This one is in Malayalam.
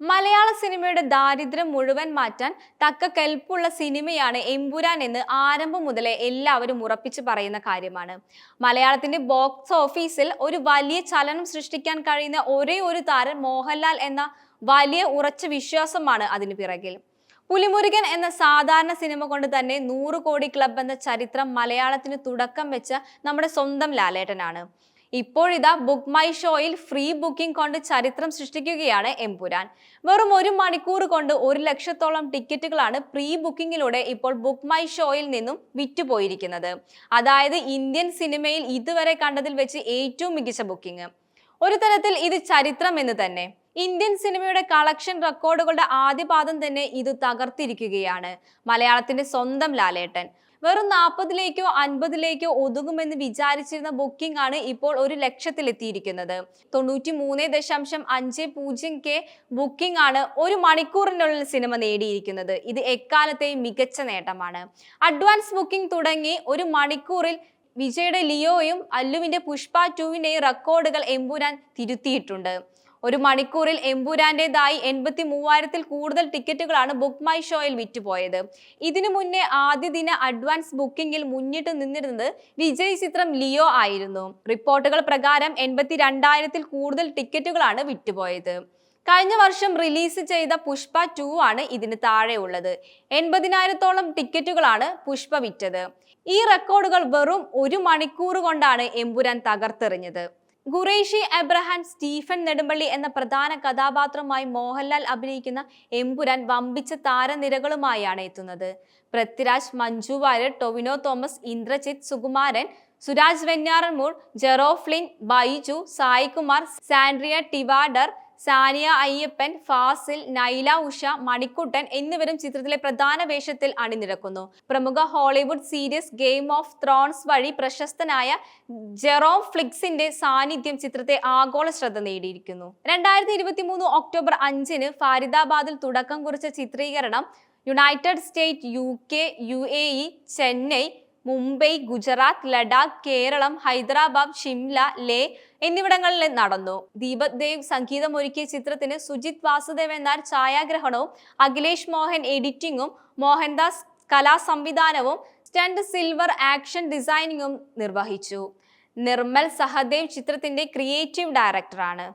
മലയാള സിനിമയുടെ ദാരിദ്ര്യം മുഴുവൻ മാറ്റാൻ തക്ക കെൽപ്പുള്ള സിനിമയാണ് എമ്പുരാൻ എന്ന് ആരംഭം മുതലേ എല്ലാവരും ഉറപ്പിച്ചു പറയുന്ന കാര്യമാണ്. മലയാളത്തിന്റെ ബോക്സ് ഓഫീസിൽ ഒരു വലിയ ചലനം സൃഷ്ടിക്കാൻ കഴിയുന്ന ഒരേ ഒരു താരം മോഹൻലാൽ എന്ന വലിയ ഉറച്ച വിശ്വാസമാണ് അതിന് പിറകിൽ. പുലിമുരുകൻ എന്ന സാധാരണ സിനിമ കൊണ്ട് തന്നെ നൂറ് കോടി ക്ലബ് എന്ന ചരിത്രം മലയാളത്തിന് തുടക്കം വെച്ച നമ്മുടെ സ്വന്തം ലാലേട്ടനാണ്. ഇപ്പോഴിതാ ബുക്ക് മൈ ഷോയിൽ ഫ്രീ ബുക്കിംഗ് കൊണ്ട് ചരിത്രം സൃഷ്ടിക്കുകയാണ് എംപുരാൻ വെറും ഒരു മണിക്കൂർ കൊണ്ട് ഒരു ലക്ഷത്തോളം ടിക്കറ്റുകളാണ് പ്രീ ബുക്കിംഗിലൂടെ ഇപ്പോൾ ബുക്ക് മൈ ഷോയിൽ നിന്നും വിറ്റുപോയിരിക്കുന്നത്. അതായത് ഇന്ത്യൻ സിനിമയിൽ ഇതുവരെ കണ്ടതിൽ വെച്ച് ഏറ്റവും മികച്ച ബുക്കിംഗ് ഒരു തരത്തിൽ ഇത് ചരിത്രം എന്ന് തന്നെ. ഇന്ത്യൻ സിനിമയുടെ കളക്ഷൻ റെക്കോർഡുകളുടെ ആദ്യപാദം തന്നെ ഇത് തകർത്തിരിക്കുകയാണ്. മലയാളത്തിന്റെ സ്വന്തം ലാലേട്ടൻ. വെറും നാൽപ്പതിലേക്കോ അൻപതിലേക്കോ ഒതുങ്ങുമെന്ന് വിചാരിച്ചിരുന്ന ബുക്കിംഗ് ആണ് ഇപ്പോൾ ഒരു ലക്ഷത്തിലെത്തിയിരിക്കുന്നത്. തൊണ്ണൂറ്റി മൂന്ന് ദശാംശം അഞ്ച് പൂജ്യം കെ ബുക്കിംഗ് ആണ് ഒരു മണിക്കൂറിനുള്ളിൽ സിനിമ നേടിയിരിക്കുന്നത്. ഇത് എക്കാലത്തെയും മികച്ച നേട്ടമാണ്. അഡ്വാൻസ് ബുക്കിംഗ് തുടങ്ങി ഒരു മണിക്കൂറിൽ വിജയുടെ ലിയോയും അല്ലുവിന്റെ പുഷ്പ ടുവിന്റെയും റെക്കോർഡുകൾ എമ്പുരാൻ തിരുത്തിയിട്ടുണ്ട്. ഒരു മണിക്കൂറിൽ എമ്പുരാന്റേതായി എൺപത്തി മൂവായിരത്തിൽ കൂടുതൽ ടിക്കറ്റുകളാണ് ബുക്ക് മൈ ഷോയിൽ വിറ്റുപോയത്. ഇതിനു മുന്നേ ആദ്യ ദിന അഡ്വാൻസ് ബുക്കിംഗിൽ മുന്നിട്ട് നിന്നിരുന്നത് വിജയ് ചിത്രം ലിയോ ആയിരുന്നു. റിപ്പോർട്ടുകൾ പ്രകാരം എൺപത്തി രണ്ടായിരത്തിൽ കൂടുതൽ ടിക്കറ്റുകളാണ് വിറ്റുപോയത്. കഴിഞ്ഞ വർഷം റിലീസ് ചെയ്ത പുഷ്പ ടു ആണ് ഇതിന് താഴെയുള്ളത്. എൺപതിനായിരത്തോളം ടിക്കറ്റുകളാണ് പുഷ്പ വിറ്റത്. ഈ റെക്കോർഡുകൾ വെറും ഒരു മണിക്കൂർ കൊണ്ടാണ് എമ്പുരാൻ തകർത്തെറിഞ്ഞത്. ഖുറേഷി എബ്രഹാം സ്റ്റീഫൻ നെടുമ്പള്ളി എന്ന പ്രധാന കഥാപാത്രമായി മോഹൻലാൽ അഭിനയിക്കുന്ന എമ്പുരാൻ വമ്പിച്ച താരനിരകളുമായാണ് എത്തുന്നത്. Prithviraj Manju Warrier Tovino Thomas Indrajith Sukumaran Suraj Venjaramoodu Jerome Flynn Baiju Saikumar Andrea Tivadar Saniya Iyappan Fazil Nyla Usha Manikuttan എന്നിവരും ചിത്രത്തിലെ പ്രധാന വേഷത്തിൽ അണിനിരക്കുന്നു. പ്രമുഖ Hollywood series Game of Thrones വഴി പ്രശസ്തനായ ജെറോം ഫ്ലിക്സിന്റെ സാന്നിധ്യം ചിത്രത്തെ ആഗോള ശ്രദ്ധ നേടിയിരിക്കുന്നു. രണ്ടായിരത്തി ഇരുപത്തി മൂന്ന് ഒക്ടോബർ അഞ്ചിന് ഫാരിദാബാദിൽ തുടക്കം കുറിച്ച ചിത്രീകരണം United State U K U A E Chennai Mumbai Gujarat Ladakh Keralam Hyderabad Shimla Leh എന്നിവിടങ്ങളിൽ നടന്നു. ദീപക് ദേവ് സംഗീതമൊരുക്കിയ ചിത്രത്തിന് സുജിത് വാസുദേവ് എന്നാർ ഛായാഗ്രഹണവും അഖിലേഷ് മോഹൻ എഡിറ്റിംഗും മോഹൻദാസ് കലാസംവിധാനവും സ്റ്റണ്ട് സിൽവർ ആക്ഷൻ ഡിസൈനിങ്ങും നിർവഹിച്ചു. നിർമ്മൽ സഹദേവ് ചിത്രത്തിന്റെ ക്രിയേറ്റീവ് ഡയറക്ടറാണ്.